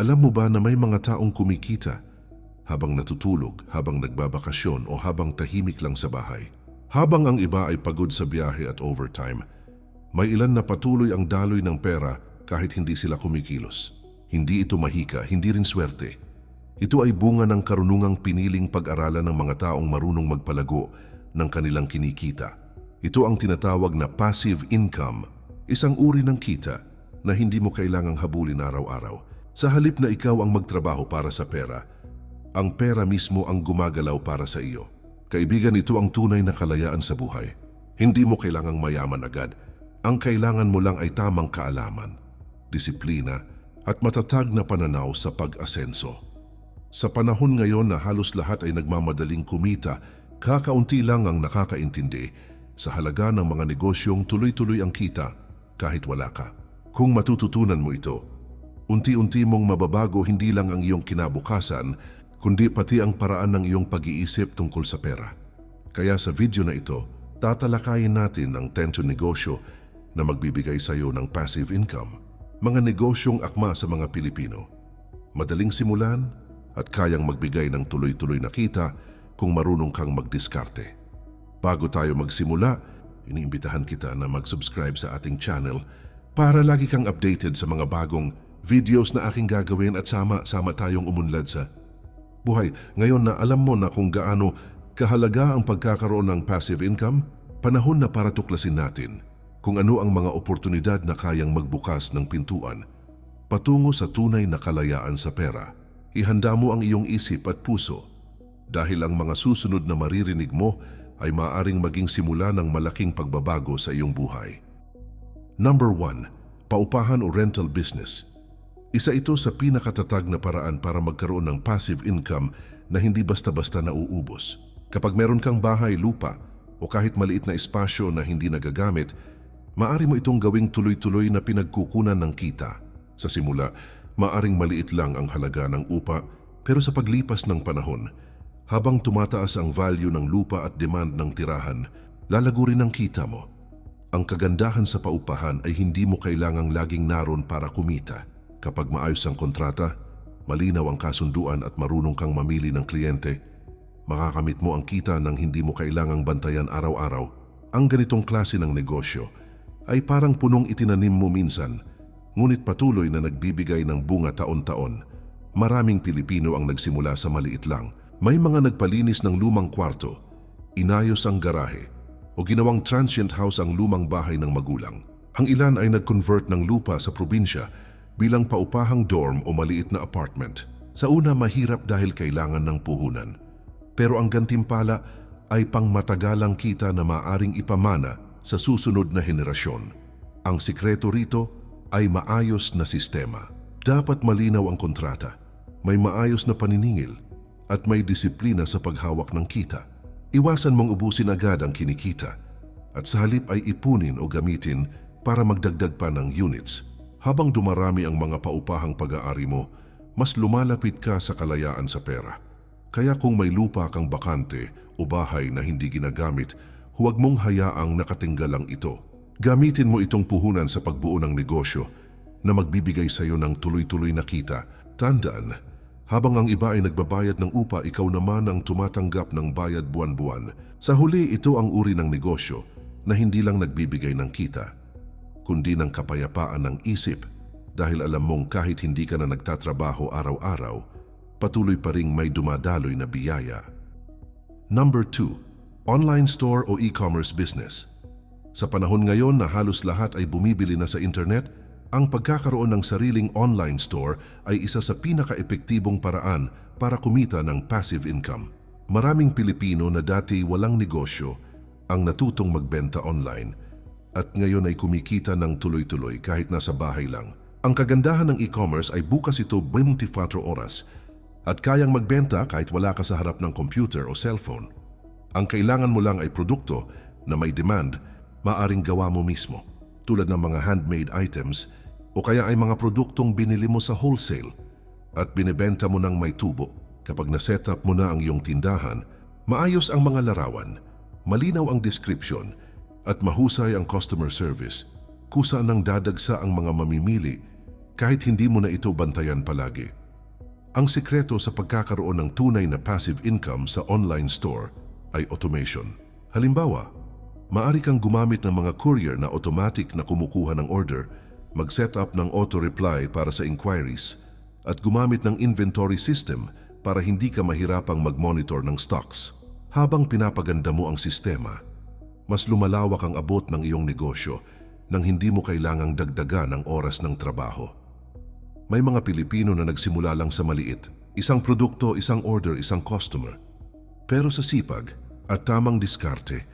Alam mo ba na may mga taong kumikita habang natutulog, habang nagbabakasyon o habang tahimik lang sa bahay? Habang ang iba ay pagod sa biyahe at overtime, may ilan na patuloy ang daloy ng pera kahit hindi sila kumikilos. Hindi ito mahika, hindi rin swerte. Ito ay bunga ng karunungang piniling pag-aralan ng mga taong marunong magpalago ng kanilang kinikita. Ito ang tinatawag na passive income, isang uri ng kita na hindi mo kailangang habulin araw-araw. Sa halip na ikaw ang magtrabaho para sa pera, ang pera mismo ang gumagalaw para sa iyo. Kaibigan, ito ang tunay na kalayaan sa buhay. Hindi mo kailangang mayaman agad. Ang kailangan mo lang ay tamang kaalaman, disiplina, at matatag na pananaw sa pag-asenso. Sa panahon ngayon na halos lahat ay nagmamadaling kumita, kakaunti lang ang nakakaintindi sa halaga ng mga negosyong tuloy-tuloy ang kita kahit wala ka. Kung matututunan mo ito, unti-unti mong mababago hindi lang ang iyong kinabukasan, kundi pati ang paraan ng iyong pag-iisip tungkol sa pera. Kaya sa video na ito, tatalakayin natin ang 10 negosyo na magbibigay sa iyo ng passive income. Mga negosyong akma sa mga Pilipino. Madaling simulan at kayang magbigay ng tuloy-tuloy na kita kung marunong kang magdiskarte. Bago tayo magsimula, iniimbitahan kita na mag-subscribe sa ating channel para lagi kang updated sa mga bagong videos na aking gagawin at sama-sama tayong umunlad sa buhay. Ngayon na alam mo na kung gaano kahalaga ang pagkakaroon ng passive income, panahon na para tuklasin natin kung ano ang mga oportunidad na kayang magbukas ng pintuan patungo sa tunay na kalayaan sa pera. Ihanda mo ang iyong isip at puso dahil ang mga susunod na maririnig mo ay maaring maging simula ng malaking pagbabago sa iyong buhay. Number 1. Paupahan o rental business. Isa ito sa pinakatatag na paraan para magkaroon ng passive income na hindi basta-basta nauubos. Kapag meron kang bahay, lupa, o kahit maliit na espasyo na hindi nagagamit, maari mo itong gawing tuloy-tuloy na pinagkukunan ng kita. Sa simula, maaring maliit lang ang halaga ng upa, pero sa paglipas ng panahon, habang tumataas ang value ng lupa at demand ng tirahan, lalago rin ang kita mo. Ang kagandahan sa paupahan ay hindi mo kailangang laging naroon para kumita. Kapag maayos ang kontrata, malinaw ang kasunduan at marunong kang mamili ng kliyente, makakamit mo ang kita ng hindi mo kailangang bantayan araw-araw. Ang ganitong klase ng negosyo ay parang punong itinanim mo minsan, ngunit patuloy na nagbibigay ng bunga taon-taon. Maraming Pilipino ang nagsimula sa maliit lang. May mga nagpalinis ng lumang kwarto, inayos ang garahe, o ginawang transient house ang lumang bahay ng magulang. Ang ilan ay nag-convert ng lupa sa probinsya bilang paupahang dorm o maliit na apartment. Sa una mahirap dahil kailangan ng puhunan. Pero ang gantimpala ay pangmatagalang kita na maaring ipamana sa susunod na henerasyon. Ang sikreto rito ay maayos na sistema. Dapat malinaw ang kontrata, may maayos na paniningil, at may disiplina sa paghawak ng kita. Iwasan mong ubusin agad ang kinikita at sa halip ay ipunin o gamitin para magdagdag pa ng units. Habang dumarami ang mga paupahang pag-aari mo, mas lumalapit ka sa kalayaan sa pera. Kaya kung may lupa kang bakante o bahay na hindi ginagamit, huwag mong hayaang nakatinggalang ito. Gamitin mo itong puhunan sa pagbuo ng negosyo na magbibigay sa iyo ng tuloy-tuloy na kita. Tandaan, habang ang iba ay nagbabayad ng upa, ikaw naman ang tumatanggap ng bayad buwan-buwan. Sa huli, ito ang uri ng negosyo na hindi lang nagbibigay ng kita, kundi ng kapayapaan ng isip dahil alam mong kahit hindi ka na nagtatrabaho araw-araw, patuloy pa ring may dumadaloy na biyaya. Number 2. Online store o e-commerce business. Sa panahon ngayon na halos lahat ay bumibili na sa internet, ang pagkakaroon ng sariling online store ay isa sa pinaka-epektibong paraan para kumita ng passive income. Maraming Pilipino na dati walang negosyo ang natutong magbenta online at ngayon ay kumikita ng tuloy-tuloy kahit nasa bahay lang. Ang kagandahan ng e-commerce ay bukas ito 24 oras at kayang magbenta kahit wala ka sa harap ng computer o cellphone. Ang kailangan mo lang ay produkto na may demand, maaring gawa mo mismo tulad ng mga handmade items o kaya ay mga produktong binili mo sa wholesale at binebenta mo ng may tubo. Kapag naset up mo na ang iyong tindahan, maayos ang mga larawan, malinaw ang description at mahusay ang customer service, kusa nang dadagsa ang mga mamimili kahit hindi mo na ito bantayan palagi. Ang sikreto sa pagkakaroon ng tunay na passive income sa online store ay automation. Halimbawa, maari kang gumamit ng mga courier na automatic na kumukuha ng order, mag-set up ng auto-reply para sa inquiries, at gumamit ng inventory system para hindi ka mahirapang mag-monitor ng stocks. Habang pinapaganda mo ang sistema, mas lumalawak ang abot ng iyong negosyo nang hindi mo kailangang dagdagan ang oras ng trabaho. May mga Pilipino na nagsimula lang sa maliit, isang produkto, isang order, isang customer. Pero sa sipag at tamang diskarte,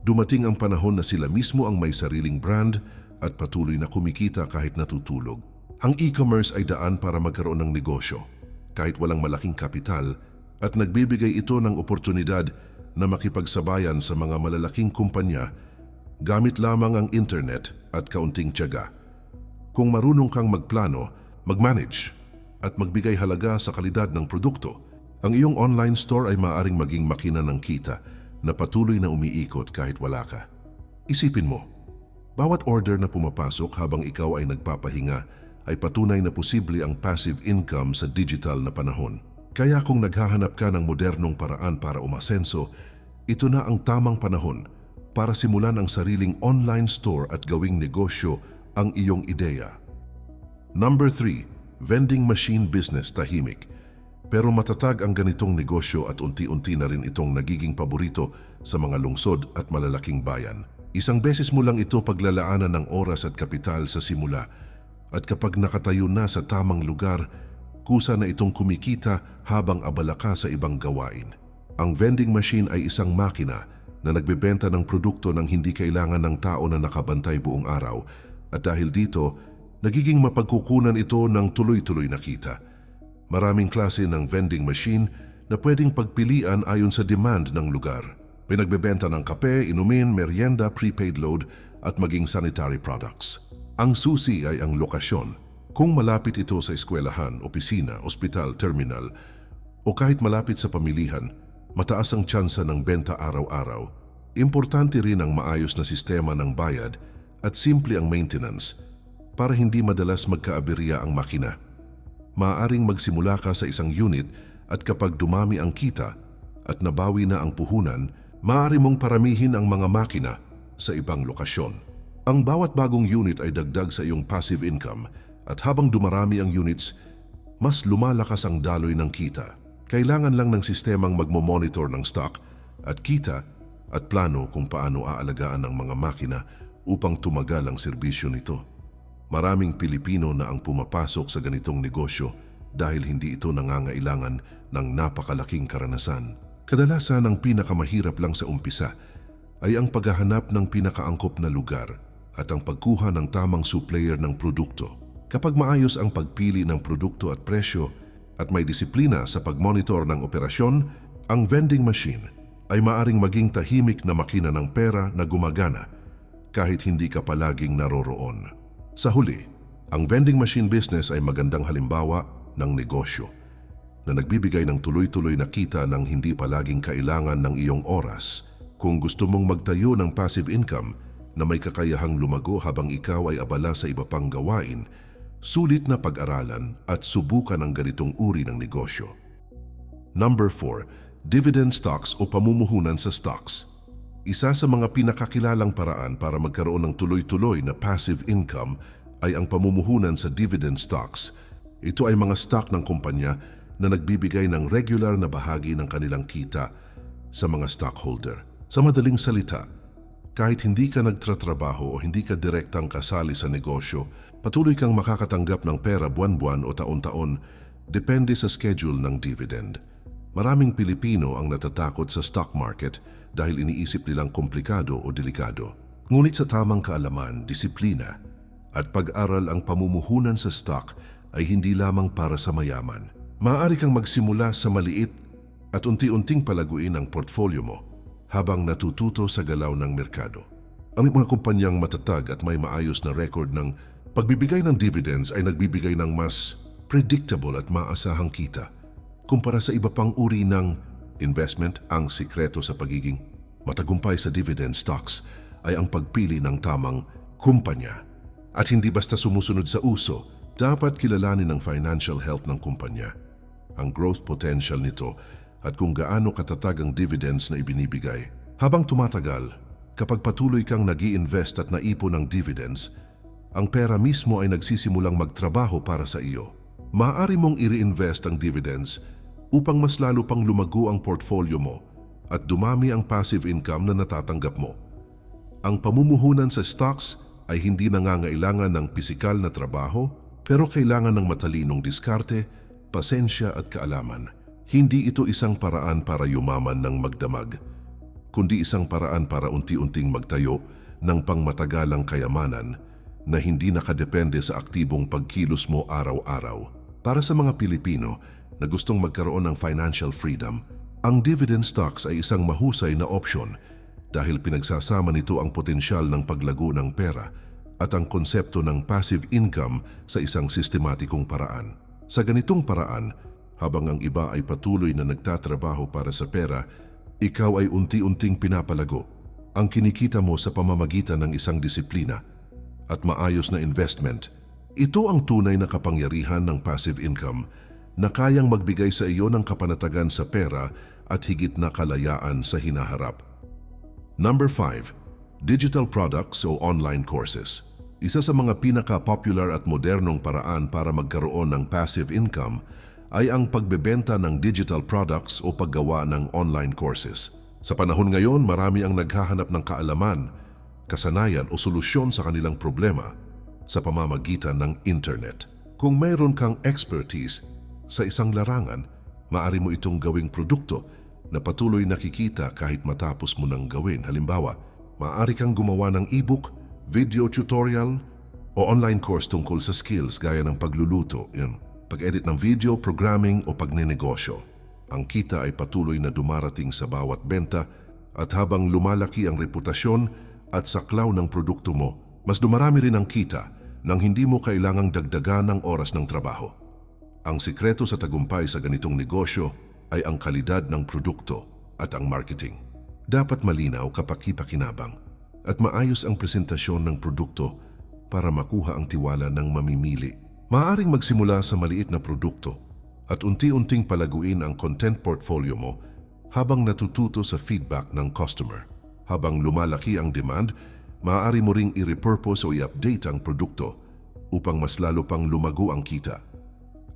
dumating ang panahon na sila mismo ang may sariling brand at patuloy na kumikita kahit natutulog. Ang e-commerce ay daan para magkaroon ng negosyo, kahit walang malaking kapital, at nagbibigay ito ng oportunidad na makipagsabayan sa mga malalaking kumpanya gamit lamang ang internet at kaunting tiyaga. Kung marunong kang magplano, mag-manage, at magbigay halaga sa kalidad ng produkto, ang iyong online store ay maaaring maging makina ng kita na patuloy na umiikot kahit wala ka. Isipin mo, bawat order na pumapasok habang ikaw ay nagpapahinga ay patunay na posible ang passive income sa digital na panahon. Kaya kung naghahanap ka ng modernong paraan para umasenso, ito na ang tamang panahon para simulan ang sariling online store at gawing negosyo ang iyong ideya. Number 3, vending machine business tahimik. Pero matatag ang ganitong negosyo at unti-unti na rin itong nagiging paborito sa mga lungsod at malalaking bayan. Isang beses mo lang ito paglalaanan ng oras at kapital sa simula at kapag nakatayo na sa tamang lugar, kusa na itong kumikita habang abala ka sa ibang gawain. Ang vending machine ay isang makina na nagbebenta ng produkto ng hindi kailangan ng tao na nakabantay buong araw at dahil dito, nagiging mapagkukunan ito ng tuloy-tuloy na kita. Maraming klase ng vending machine na pwedeng pagpilian ayon sa demand ng lugar. May nagbebenta ng kape, inumin, merienda, prepaid load at maging sanitary products. Ang susi ay ang lokasyon. Kung malapit ito sa eskwelahan, opisina, ospital, terminal, o kahit malapit sa pamilihan, mataas ang tsansa ng benta araw-araw. Importante rin ang maayos na sistema ng bayad at simple ang maintenance para hindi madalas magkaaberya ang makina. Maaaring magsimula ka sa isang unit at kapag dumami ang kita at nabawi na ang puhunan, maaari mong paramihin ang mga makina sa ibang lokasyon. Ang bawat bagong unit ay dagdag sa iyong passive income at habang dumarami ang units, mas lumalakas ang daloy ng kita. Kailangan lang ng sistemang magmo-monitor ng stock at kita at plano kung paano aalagaan ang mga makina upang tumagal ang serbisyo nito. Maraming Pilipino na ang pumapasok sa ganitong negosyo dahil hindi ito nangangailangan ng napakalaking karanasan. Kadalasan ang pinakamahirap lang sa umpisa ay ang paghahanap ng pinakaangkop na lugar at ang pagkuha ng tamang supplier ng produkto. Kapag maayos ang pagpili ng produkto at presyo at may disiplina sa pagmonitor ng operasyon, ang vending machine ay maaring maging tahimik na makina ng pera na gumagana kahit hindi ka palaging naroroon. Sa huli, ang vending machine business ay magandang halimbawa ng negosyo na nagbibigay ng tuloy-tuloy na kita ng hindi palaging kailangan ng iyong oras. Kung gusto mong magtayo ng passive income na may kakayahang lumago habang ikaw ay abala sa iba pang gawain, sulit na pag-aralan at subukan ang ganitong uri ng negosyo. Number 4, dividend stocks o pamumuhunan sa stocks. Isa sa mga pinakakilalang paraan para magkaroon ng tuloy-tuloy na passive income ay ang pamumuhunan sa dividend stocks. Ito ay mga stock ng kumpanya na nagbibigay ng regular na bahagi ng kanilang kita sa mga stockholder. Sa madaling salita, kahit hindi ka nagtratrabaho o hindi ka direktang kasali sa negosyo, patuloy kang makakatanggap ng pera buwan-buwan o taon-taon depende sa schedule ng dividend. Maraming Pilipino ang natatakot sa stock market dahil iniisip nilang komplikado o delikado. Ngunit sa tamang kaalaman, disiplina at pag-aral ang pamumuhunan sa stock ay hindi lamang para sa mayaman. Maaari kang magsimula sa maliit at unti-unting palaguin ang portfolio mo habang natututo sa galaw ng merkado. Ang mga kumpanyang matatag at may maayos na record ng pagbibigay ng dividends ay nagbibigay ng mas predictable at maasahang kita kumpara sa iba pang uri ng investment ang sikreto sa pagiging matagumpay sa dividend stocks ay ang pagpili ng tamang kumpanya at hindi basta sumusunod sa uso Dapat kilalanin ang financial health ng kumpanya, ang growth potential nito at kung gaano katatag ang dividends na ibinibigay. Habang tumatagal, kapag patuloy kang nag invest at naipon ng dividends, ang pera mismo ay nagsisimulang magtrabaho para sa iyo. Maaari mong i-reinvest ang dividends upang mas lalo pang lumago ang portfolio mo at dumami ang passive income na natatanggap mo. Ang pamumuhunan sa stocks ay hindi nangangailangan ng pisikal na trabaho pero kailangan ng matalinong diskarte, pasensya at kaalaman. Hindi ito isang paraan para yumaman ng magdamag, kundi isang paraan para unti-unting magtayo ng pangmatagalang kayamanan na hindi nakadepende sa aktibong pagkilos mo araw-araw. Para sa mga Pilipino na gustong magkaroon ng financial freedom, ang dividend stocks ay isang mahusay na opsyon dahil pinagsasama nito ang potensyal ng paglago ng pera at ang konsepto ng passive income sa isang sistematikong paraan. Sa ganitong paraan, habang ang iba ay patuloy na nagtatrabaho para sa pera, ikaw ay unti-unting pinapalago ang kinikita mo sa pamamagitan ng isang disiplina at maayos na investment. Ito ang tunay na kapangyarihan ng passive income na kayang magbigay sa iyo ng kapanatagan sa pera at higit na kalayaan sa hinaharap. Number 5. Digital products o online courses. Isa sa mga pinaka-popular at modernong paraan para magkaroon ng passive income ay ang pagbebenta ng digital products o paggawa ng online courses. Sa panahon ngayon, marami ang naghahanap ng kaalaman, kasanayan o solusyon sa kanilang problema sa pamamagitan ng internet. Kung mayroon kang expertise sa isang larangan, maari mo itong gawing produkto na patuloy nakikita kahit matapos mo nang gawin. Halimbawa, maaari kang gumawa ng ebook, video tutorial, o online course tungkol sa skills gaya ng pagluluto, yun, pag-edit ng video, programming o pagnenegosyo. Ang kita ay patuloy na dumarating sa bawat benta at habang lumalaki ang reputasyon at saklaw ng produkto mo, mas dumarami rin ang kita nang hindi mo kailangang dagdagan ng oras ng trabaho. Ang sikreto sa tagumpay sa ganitong negosyo ay ang kalidad ng produkto at ang marketing. Dapat malinaw kapaki-pakinabang at maayos ang presentasyon ng produkto para makuha ang tiwala ng mamimili. Maaring magsimula sa maliit na produkto at unti-unting palaguin ang content portfolio mo habang natututo sa feedback ng customer. Habang lumalaki ang demand, maaari mo ring i-repurpose o i-update ang produkto upang mas lalo pang lumago ang kita.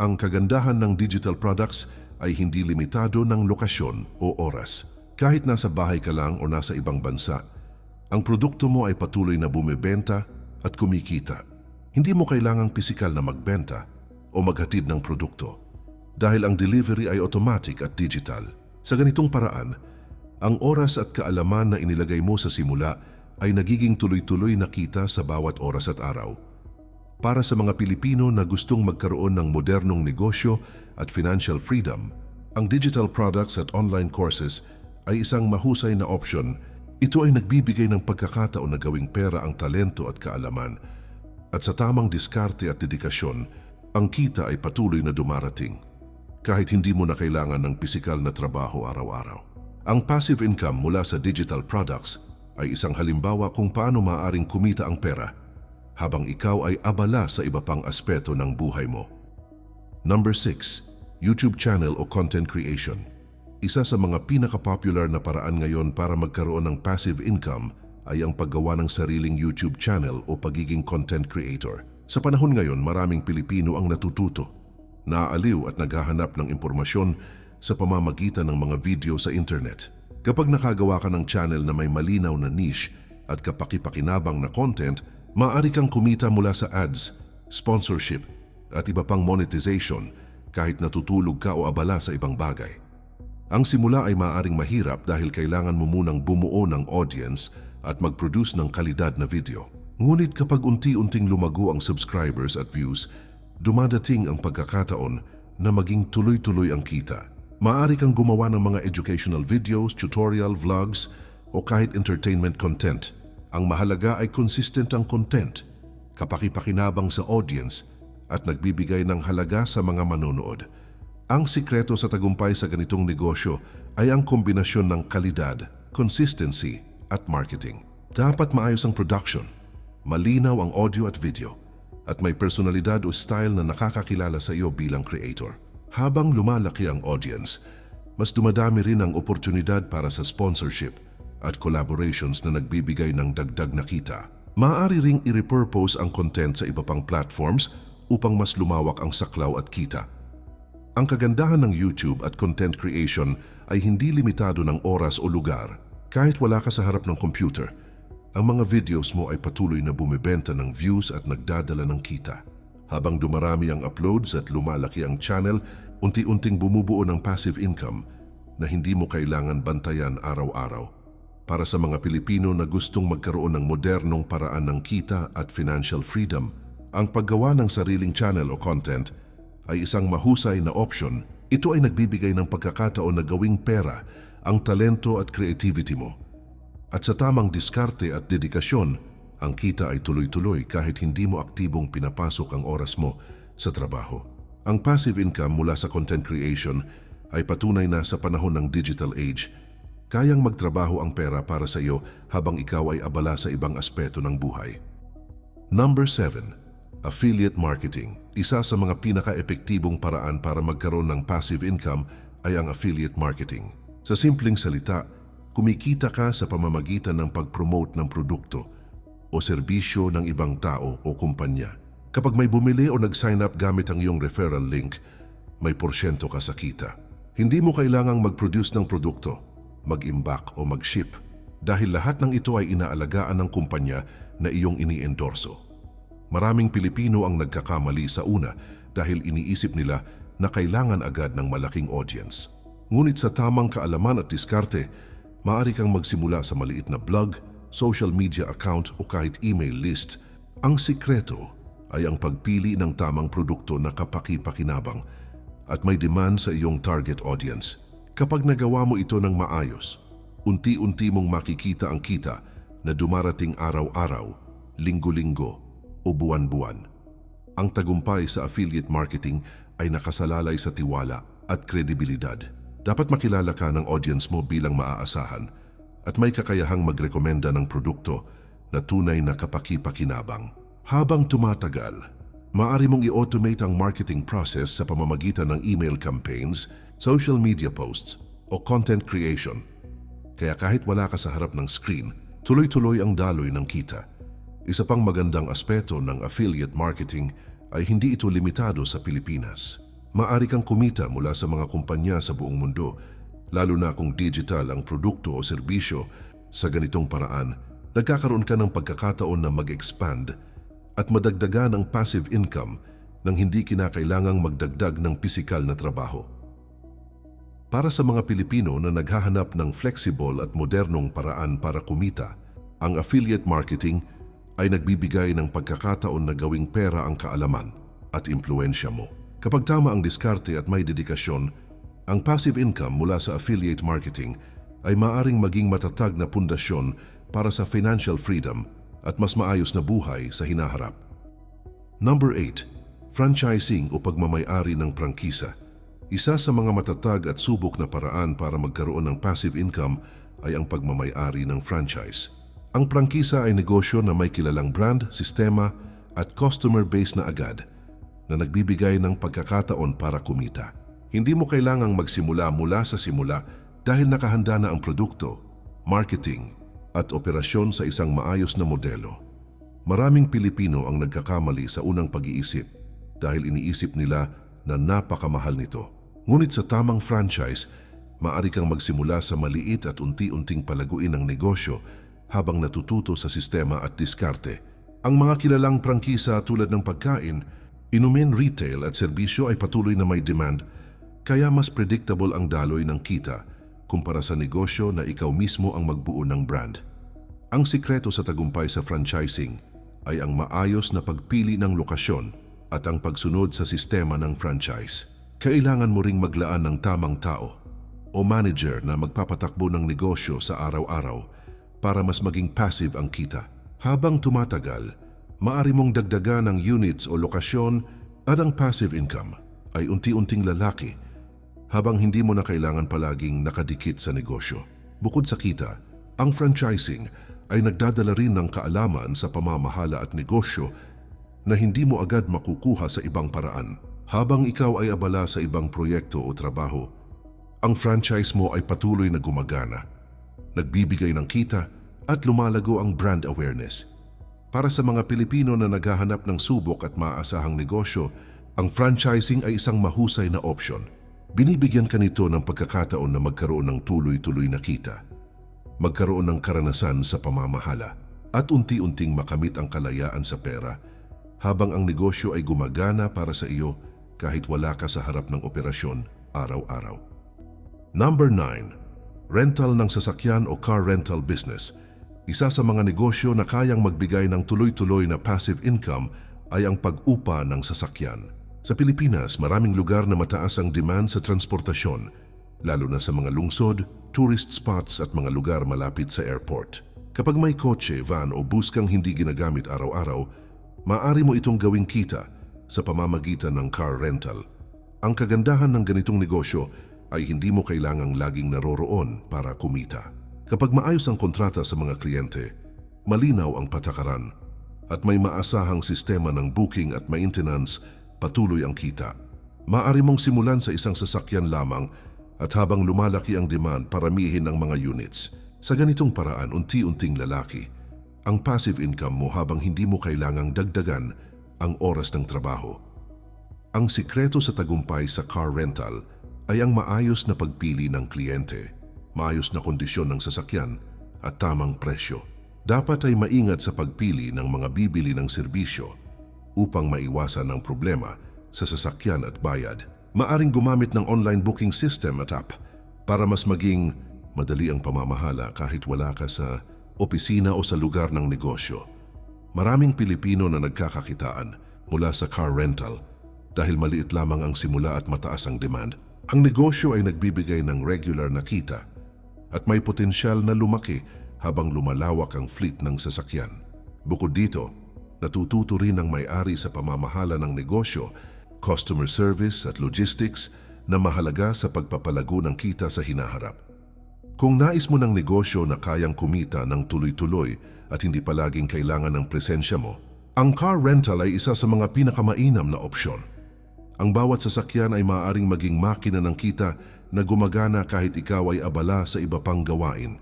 Ang kagandahan ng digital products ay hindi limitado ng lokasyon o oras. Kahit nasa bahay ka lang o nasa ibang bansa, ang produkto mo ay patuloy na bumibenta at kumikita. Hindi mo kailangang pisikal na magbenta o maghatid ng produkto dahil ang delivery ay automatic at digital. Sa ganitong paraan, ang oras at kaalaman na inilagay mo sa simula ay nagiging tuloy-tuloy na kita sa bawat oras at araw. Para sa mga Pilipino na gustong magkaroon ng modernong negosyo at financial freedom, ang digital products at online courses ay isang mahusay na option ito ay nagbibigay ng pagkakataon na gawing pera ang talento at kaalaman at sa tamang diskarte at dedikasyon, ang kita ay patuloy na dumarating kahit hindi mo na kailangan ng pisikal na trabaho araw-araw. Ang passive income mula sa digital products ay isang halimbawa kung paano maaaring kumita ang pera habang ikaw ay abala sa iba pang aspeto ng buhay mo. Number 6. YouTube channel o content creation. Isa sa mga pinaka-popular na paraan ngayon para magkaroon ng passive income ay ang paggawa ng sariling YouTube channel o pagiging content creator. Sa panahon ngayon, maraming Pilipino ang natututo, naaaliw at naghahanap ng impormasyon sa pamamagitan ng mga video sa internet. Kapag nakagawa ka ng channel na may malinaw na niche at kapakipakinabang na content, maaari kang kumita mula sa ads, sponsorship at iba pang monetization kahit natutulog ka o abala sa ibang bagay. Ang simula ay maaaring mahirap dahil kailangan mo munang bumuo ng audience at mag-produce ng kalidad na video. Ngunit kapag unti-unting lumago ang subscribers at views, dumadating ang pagkakataon na maging tuloy-tuloy ang kita. Maaari kang gumawa ng mga educational videos, tutorial, vlogs, o kahit entertainment content. Ang mahalaga ay consistent ang content, kapakipakinabang sa audience, at nagbibigay ng halaga sa mga manonood. Ang sikreto sa tagumpay sa ganitong negosyo ay ang kombinasyon ng kalidad, consistency at marketing. Dapat maayos ang production, malinaw ang audio at video, at may personalidad o style na nakakakilala sa iyo bilang creator. Habang lumalaki ang audience, mas dumadami rin ang oportunidad para sa sponsorship at collaborations na nagbibigay ng dagdag na kita. Maaari ring i-repurpose ang content sa iba pang platforms upang mas lumawak ang saklaw at kita. Ang kagandahan ng YouTube at content creation ay hindi limitado ng oras o lugar. Kahit wala ka sa harap ng computer, ang mga videos mo ay patuloy na bumibenta ng views at nagdadala ng kita. Habang dumarami ang uploads at lumalaki ang channel, unti-unting bumubuo ng passive income na hindi mo kailangan bantayan araw-araw. Para sa mga Pilipino na gustong magkaroon ng modernong paraan ng kita at financial freedom, ang paggawa ng sariling channel o content ay isang mahusay na option. Ito ay nagbibigay ng pagkakataon na gawing pera ang talento at creativity mo. At sa tamang diskarte at dedikasyon, ang kita ay tuloy-tuloy kahit hindi mo aktibong pinapasok ang oras mo sa trabaho. Ang passive income mula sa content creation ay patunay na sa panahon ng digital age, kayang magtrabaho ang pera para sa iyo habang ikaw ay abala sa ibang aspeto ng buhay. Number 7. Affiliate marketing. Isa sa mga pinaka-epektibong paraan para magkaroon ng passive income ay ang affiliate marketing. Sa simpleng salita, kumikita ka sa pamamagitan ng pag-promote ng produkto o serbisyo ng ibang tao o kumpanya. Kapag may bumili o nag-sign up gamit ang iyong referral link, may porsyento ka sa kita. Hindi mo kailangang mag-produce ng produkto, mag-imbak o mag-ship dahil lahat ng ito ay inaalagaan ng kumpanya na iyong ini-endorso. Maraming Pilipino ang nagkakamali sa una dahil iniisip nila na kailangan agad ng malaking audience. Ngunit sa tamang kaalaman at diskarte, maaari kang magsimula sa maliit na blog, social media account o kahit email list. Ang sikreto ay ang pagpili ng tamang produkto na kapaki-pakinabang at may demand sa iyong target audience. Kapag nagawa mo ito ng maayos, unti-unti mong makikita ang kita na dumarating araw-araw, linggo-linggo o buwan-buwan. Ang tagumpay sa affiliate marketing ay nakasalalay sa tiwala at kredibilidad. Dapat makilala ka ng audience mo bilang maaasahan at may kakayahang magrekomenda ng produkto na tunay na kapaki-pakinabang. Habang tumatagal, maaari mong i-automate ang marketing process sa pamamagitan ng email campaigns, social media posts, o content creation. Kaya kahit wala ka sa harap ng screen, tuloy-tuloy ang daloy ng kita. Isa pang magandang aspeto ng affiliate marketing ay hindi ito limitado sa Pilipinas. Maari kang kumita mula sa mga kumpanya sa buong mundo, lalo na kung digital ang produkto o serbisyo. Sa ganitong paraan, nagkakaroon ka ng pagkakataon na mag-expand at madagdagan ang passive income nang hindi kinakailangang magdagdag ng pisikal na trabaho. Para sa mga Pilipino na naghahanap ng flexible at modernong paraan para kumita, ang affiliate marketing ay nagbibigay ng pagkakataon na gawing pera ang kaalaman at impluensya mo. Kapag tama ang diskarte at may dedikasyon, ang passive income mula sa affiliate marketing ay maaring maging matatag na pundasyon para sa financial freedom at mas maayos na buhay sa hinaharap. Number 8. Franchising o pagmamayari ng prangkisa. Isa sa mga matatag at subok na paraan para magkaroon ng passive income ay ang pagmamayari ng franchise. Ang prangkisa ay negosyo na may kilalang brand, sistema at customer base na agad na nagbibigay ng pagkakataon para kumita. Hindi mo kailangang magsimula mula sa simula dahil nakahanda na ang produkto, marketing at operasyon sa isang maayos na modelo. Maraming Pilipino ang nagkakamali sa unang pag-iisip dahil iniisip nila na napakamahal nito. Ngunit sa tamang franchise, maari kang magsimula sa maliit at unti-unting palaguin ang negosyo habang natututo sa sistema at diskarte. Ang mga kilalang prangkisa tulad ng pagkain, inumin retail at serbisyo ay patuloy na may demand kaya mas predictable ang daloy ng kita kumpara sa negosyo na ikaw mismo ang magbuo ng brand. Ang sikreto sa tagumpay sa franchising ay ang maayos na pagpili ng lokasyon at ang pagsunod sa sistema ng franchise. Kailangan mo ring maglaan ng tamang tao o manager na magpapatakbo ng negosyo sa araw-araw para mas maging passive ang kita. Habang tumatagal, maari mong dagdagan ang units o lokasyon at ang passive income ay unti-unting lalaki habang hindi mo na kailangan palaging nakadikit sa negosyo. Bukod sa kita, ang franchising ay nagdadala rin ng kaalaman sa pamamahala at negosyo na hindi mo agad makukuha sa ibang paraan. Habang ikaw ay abala sa ibang proyekto o trabaho, ang franchise mo ay patuloy na gumagana, nagbibigay ng kita at lumalago ang brand awareness. Para sa mga Pilipino na naghahanap ng subok at maaasahang negosyo, ang franchising ay isang mahusay na opsyon. Binibigyan ka nito ng pagkakataon na magkaroon ng tuloy-tuloy na kita, magkaroon ng karanasan sa pamamahala, at unti-unting makamit ang kalayaan sa pera habang ang negosyo ay gumagana para sa iyo kahit wala ka sa harap ng operasyon araw-araw. Number 9. Rental ng sasakyan o car rental business. Isa sa mga negosyo na kayang magbigay ng tuloy-tuloy na passive income ay ang pag-upa ng sasakyan. Sa Pilipinas, maraming lugar na mataas ang demand sa transportasyon, lalo na sa mga lungsod, tourist spots at mga lugar malapit sa airport. Kapag may kotse, van o bus kang hindi ginagamit araw-araw, maaari mo itong gawing kita sa pamamagitan ng car rental. Ang kagandahan ng ganitong negosyo ay hindi mo kailangang laging naroroon para kumita. Kapag maayos ang kontrata sa mga kliyente, malinaw ang patakaran at may maasahang sistema ng booking at maintenance, patuloy ang kita. Maari mong simulan sa isang sasakyan lamang at habang lumalaki ang demand, paramihin ang mga units. Sa ganitong paraan, unti-unting lalaki ang passive income mo habang hindi mo kailangang dagdagan ang oras ng trabaho. Ang sikreto sa tagumpay sa car rental ay ang maayos na pagpili ng kliyente, maayos na kondisyon ng sasakyan at tamang presyo. Dapat ay maingat sa pagpili ng mga bibili ng serbisyo upang maiwasan ang problema sa sasakyan at bayad. Maaring gumamit ng online booking system at app para mas maging madali ang pamamahala kahit wala ka sa opisina o sa lugar ng negosyo. Maraming Pilipino na nagkakakitaan mula sa car rental dahil maliit lamang ang simula at mataas ang demand. Ang negosyo ay nagbibigay ng regular na kita at may potensyal na lumaki habang lumalawak ang fleet ng sasakyan. Bukod dito, natututo rin ang may-ari sa pamamahala ng negosyo, customer service at logistics na mahalaga sa pagpapalago ng kita sa hinaharap. Kung nais mo ng negosyo na kayang kumita ng tuloy-tuloy at hindi palaging kailangan ng presensya mo, ang car rental ay isa sa mga pinakamainam na opsyon. Ang bawat sasakyan ay maaaring maging makina ng kita na gumagana kahit ikaw ay abala sa iba pang gawain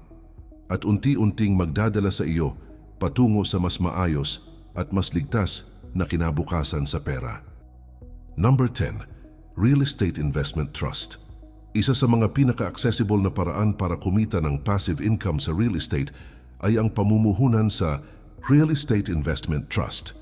at unti-unting magdadala sa iyo patungo sa mas maayos at mas ligtas na kinabukasan sa pera. Number 10. Real Estate Investment Trust isa sa mga pinaka-accessible na paraan para kumita ng passive income sa real estate ay ang pamumuhunan sa Real Estate Investment Trust.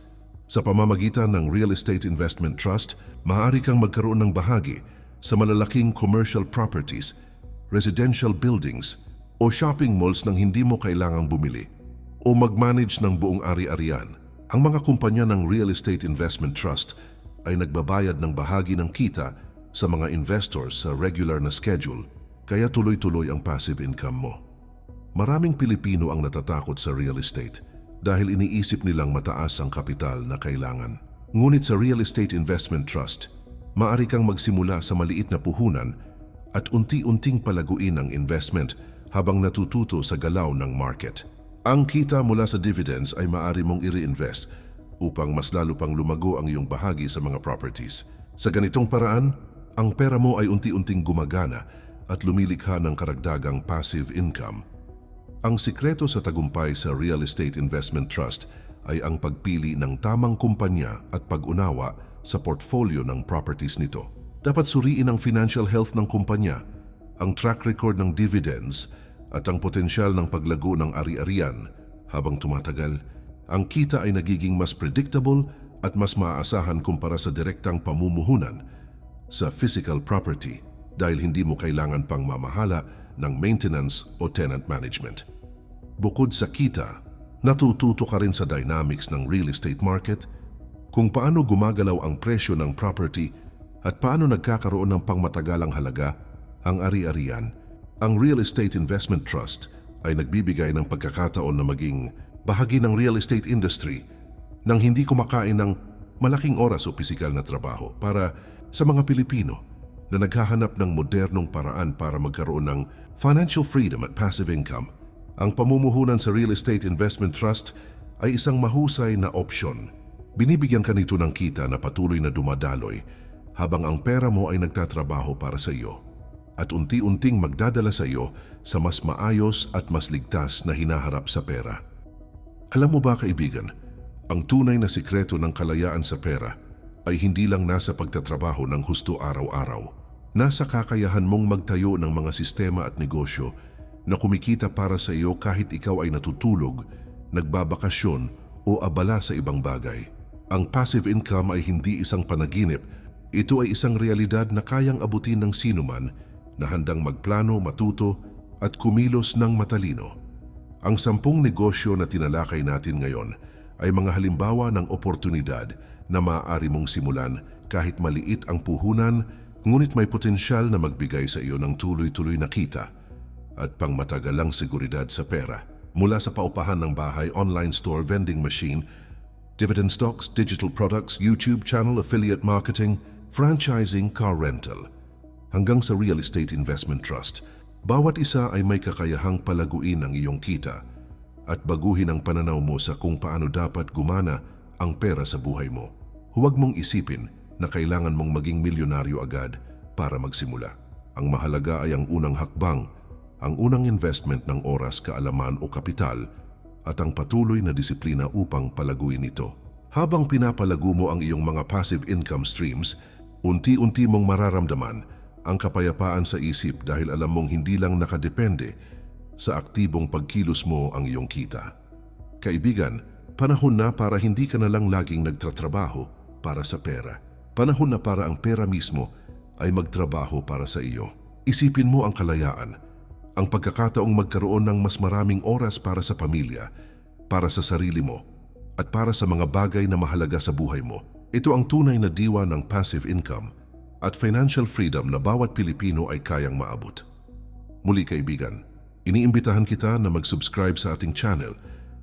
Sa pamamagitan ng Real Estate Investment Trust, maaari kang magkaroon ng bahagi sa malalaking commercial properties, residential buildings, o shopping malls nang hindi mo kailangang bumili o mag-manage ng buong ari-arian. Ang mga kumpanya ng Real Estate Investment Trust ay nagbabayad ng bahagi ng kita sa mga investors sa regular na schedule kaya tuloy-tuloy ang passive income mo. Maraming Pilipino ang natatakot sa real estate dahil iniisip nilang mataas ang kapital na kailangan. Ngunit sa Real Estate Investment Trust, maari kang magsimula sa maliit na puhunan at unti-unting palaguin ang investment habang natututo sa galaw ng market. Ang kita mula sa dividends ay maari mong i-reinvest upang mas lalo pang lumago ang iyong bahagi sa mga properties. Sa ganitong paraan, ang pera mo ay unti-unting gumagana at lumilikha ng karagdagang passive income. Ang sikreto sa tagumpay sa Real Estate Investment Trust ay ang pagpili ng tamang kumpanya at pag-unawa sa portfolio ng properties nito. Dapat suriin ang financial health ng kumpanya, ang track record ng dividends at ang potensyal ng paglago ng ari-arian habang tumatagal. Ang kita ay nagiging mas predictable at mas maaasahan kumpara sa direktang pamumuhunan sa physical property dahil hindi mo kailangan pang mamahala ng maintenance o tenant management. Bukod sa kita, natututo ka rin sa dynamics ng real estate market, kung paano gumagalaw ang presyo ng property at paano nagkakaroon ng pangmatagalang halaga ang ari-arian. Ang Real Estate Investment Trust ay nagbibigay ng pagkakataon na maging bahagi ng real estate industry nang hindi kumakain ng malaking oras o pisikal na trabaho para sa mga Pilipino na naghahanap ng modernong paraan para magkaroon ng financial freedom at passive income, ang pamumuhunan sa Real Estate Investment Trust ay isang mahusay na opsyon. Binibigyan ka nito ng kita na patuloy na dumadaloy habang ang pera mo ay nagtatrabaho para sa iyo at unti-unting magdadala sa iyo sa mas maayos at mas ligtas na hinaharap sa pera. Alam mo ba kaibigan, ang tunay na sikreto ng kalayaan sa pera ay hindi lang nasa pagtatrabaho ng husto araw-araw. Nasa kakayahan mong magtayo ng mga sistema at negosyo na kumikita para sa iyo kahit ikaw ay natutulog, nagbabakasyon o abala sa ibang bagay. Ang passive income ay hindi isang panaginip, ito ay isang realidad na kayang abutin ng sinuman na handang magplano, matuto at kumilos ng matalino. Ang sampung negosyo na tinalakay natin ngayon ay mga halimbawa ng oportunidad na maaari mong simulan kahit maliit ang puhunan, ngunit may potensyal na magbigay sa iyo ng tuloy-tuloy na kita at pangmatagalang seguridad sa pera. Mula sa paupahan ng bahay, online store, vending machine, dividend stocks, digital products, YouTube channel, affiliate marketing, franchising, car rental, hanggang sa real estate investment trust, bawat isa ay may kakayahang palaguin ang iyong kita at baguhin ang pananaw mo sa kung paano dapat gumana ang pera sa buhay mo. Huwag mong isipin na kailangan mong maging milyonaryo agad para magsimula. Ang mahalaga ay ang unang hakbang, ang unang investment ng oras, kaalaman o kapital at ang patuloy na disiplina upang palaguin ito. Habang pinapalago mo ang iyong mga passive income streams, unti-unti mong mararamdaman ang kapayapaan sa isip dahil alam mong hindi lang nakadepende sa aktibong pagkilos mo ang iyong kita. Kaibigan, panahon na para hindi ka na lang laging nagtratrabaho para sa pera. Panahon na para ang pera mismo ay magtrabaho para sa iyo. Isipin mo ang kalayaan, ang pagkakataong magkaroon ng mas maraming oras para sa pamilya, para sa sarili mo, at para sa mga bagay na mahalaga sa buhay mo. Ito ang tunay na diwa ng passive income at financial freedom na bawat Pilipino ay kayang maabot. Muli kaibigan, iniimbitahan kita na mag-subscribe sa ating channel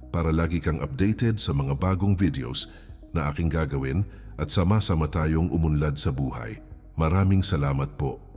para lagi kang updated sa mga bagong videos na aking gagawin at sama-sama tayong umunlad sa buhay. Maraming salamat po.